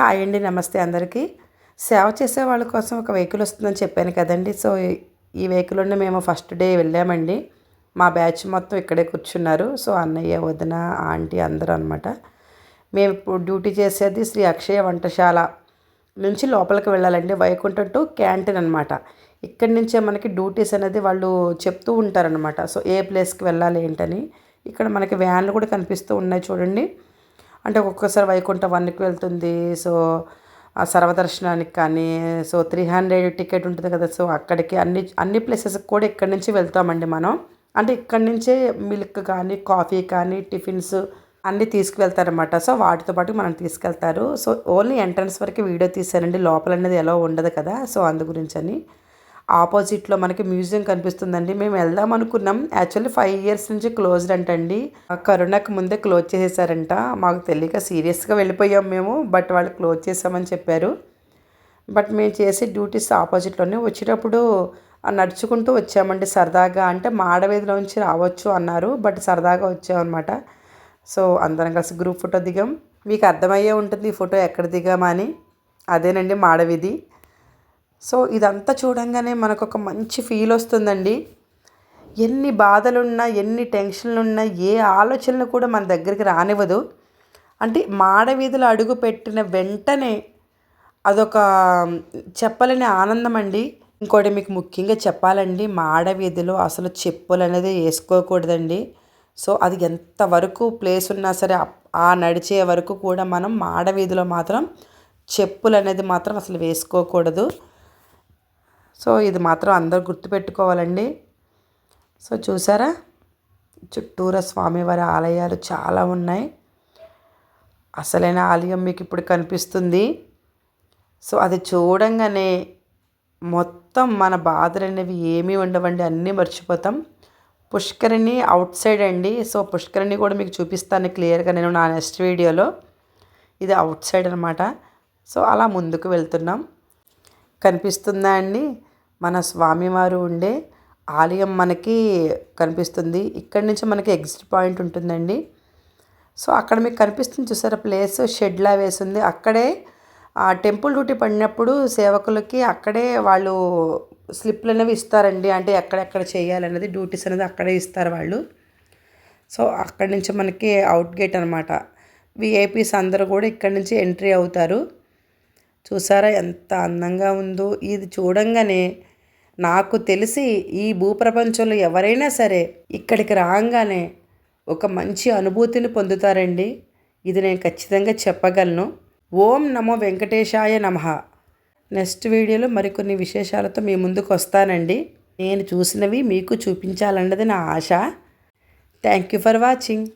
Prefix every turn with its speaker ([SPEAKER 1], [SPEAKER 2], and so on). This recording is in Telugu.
[SPEAKER 1] హాయ్ అండి నమస్తే అందరికీ. సేవ చేసే వాళ్ళ కోసం ఒక వెహికల్ వస్తుందని చెప్పాను కదండి. సో ఈ వెహికల్లోనే మేము ఫస్ట్ డే వెళ్ళామండి. మా బ్యాచ్ మొత్తం ఇక్కడే కూర్చున్నారు. సో అన్నయ్య వదిన ఆంటీ అందరూ అనమాట మేము ఇప్పుడు డ్యూటీ చేసేది శ్రీ అక్షయ వంటశాల నుంచి లోపలికి వెళ్ళాలండి. వైకుంఠం టు క్యాంటీన్ అనమాట ఇక్కడి నుంచే మనకి డ్యూటీస్ అనేది వాళ్ళు చెప్తూ ఉంటారనమాట సో ఏ ప్లేస్కి వెళ్ళాలి ఏంటని. ఇక్కడ మనకి వ్యాన్లు కూడా కనిపిస్తూ ఉన్నాయి చూడండి. అంటే ఒక్కొక్కసారి వైకుంఠ వన్కి వెళ్తుంది. సో ఆ సర్వదర్శనానికి కానీ సో త్రీ హండ్రెడ్ టికెట్ ఉంటుంది కదా. సో అక్కడికి అన్ని అన్ని ప్లేసెస్కి కూడా ఇక్కడి నుంచి వెళ్తామండి మనం. అంటే ఇక్కడి నుంచే మిల్క్ కానీ కాఫీ కానీ టిఫిన్స్ అన్నీ తీసుకువెళ్తారనమాట సో వాటితో పాటు మనం తీసుకెళ్తారు. సో ఓన్లీ ఎంట్రన్స్ వరకు వీడియో తీసారండి లోపల అనేది ఎలా ఉండదు కదా. సో అందు గురించి అని. ఆపోజిట్లో మనకి మ్యూజియం కనిపిస్తుందండి. మేము వెళ్దాం అనుకున్నాం. యాక్చువల్లీ ఫైవ్ ఇయర్స్ నుంచి క్లోజ్డ్ అంటండి. కరోనాకి ముందే క్లోజ్ చేసేసారంట. మాకు తెలియక సీరియస్గా వెళ్ళిపోయాం మేము బట్ వాళ్ళు క్లోజ్ చేసామని చెప్పారు. బట్ మేము చేసే డ్యూటీస్ ఆపోజిట్లోనే. వచ్చేటప్పుడు నడుచుకుంటూ వచ్చామండి సరదాగా. అంటే మాడవీధిలోంచి రావచ్చు అన్నారు బట్ సరదాగా వచ్చామన్నమాట. సో అందరం కలిసి గ్రూప్ ఫోటో దిగాం. మీకు అర్థమయ్యే ఉంటుంది ఈ ఫోటో ఎక్కడ దిగామని అదేనండి మాడవీధి సో ఇదంతా చూడంగానే మనకు ఒక మంచి ఫీల్ వస్తుందండి. ఎన్ని బాధలున్నా ఎన్ని టెన్షన్లున్నా ఏ ఆలోచనలు కూడా మన దగ్గరికి రానివ్వదు. అంటే మాడవీధులు అడుగు పెట్టిన వెంటనే అదొక చెప్పలేని ఆనందం అండి ఇంకోటి మీకు ముఖ్యంగా చెప్పాలండి మాడవీధిలో అసలు చెప్పులు అనేది వేసుకోకూడదండి. సో అది ఎంతవరకు ప్లేస్ ఉన్నా సరే ఆ నడిచే వరకు కూడా మనం మాడవీధిలో మాత్రం చెప్పులు అనేది మాత్రం అసలు వేసుకోకూడదు. సో ఇది మాత్రం అందరూ గుర్తుపెట్టుకోవాలండి. సో చూసారా? చుట్టూరా స్వామివారి ఆలయాలు చాలా ఉన్నాయి. అసలైన ఆలయం మీకు ఇప్పుడు కనిపిస్తుంది. సో అది చూడంగానే మొత్తం మన బాధలు అనేవి ఏమీ ఉండవండి అన్నీ మర్చిపోతాం. పుష్కరిణి అవుట్ సైడ్ అండి. సో పుష్కరిణి కూడా మీకు చూపిస్తాను క్లియర్గా నేను నా నెక్స్ట్ వీడియోలో. ఇది అవుట్ సైడ్ అనమాట సో అలా ముందుకు వెళ్తున్నాం. కనిపిస్తుందా అండి? మన స్వామివారు ఉండే ఆలయం మనకి కనిపిస్తుంది. ఇక్కడి నుంచి మనకి ఎగ్జిట్ పాయింట్ ఉంటుందండి. సో అక్కడ మీకు కనిపిస్తుంది చూసారా? ప్లేస్ షెడ్లా వేసింది. అక్కడే ఆ టెంపుల్ డ్యూటీ పడినప్పుడు సేవకులకి అక్కడే వాళ్ళు స్లిప్లు అనేవి ఇస్తారండి. అంటే ఎక్కడెక్కడ చేయాలనేది డ్యూటీస్ అనేది అక్కడే ఇస్తారు వాళ్ళు. సో అక్కడి నుంచి మనకి అవుట్ గేట్ అనమాట విఐపీస్ అందరూ కూడా ఇక్కడి నుంచి ఎంట్రీ అవుతారు. చూసారా? ఎంత అందంగా ఉందో. ఇది చూడంగానే నాకు తెలిసి ఈ భూప్రపంచంలో ఎవరైనా సరే ఇక్కడికి రాగానే ఒక మంచి అనుభూతిని పొందుతారండి. ఇది నేను ఖచ్చితంగా చెప్పగలను. ఓం నమో వెంకటేశాయ నమ. నెక్స్ట్ వీడియోలో మరికొన్ని విశేషాలతో మీ ముందుకు వస్తానండి. నేను చూసినవి మీకు చూపించాలన్నది నా ఆశ. Thank you for watching.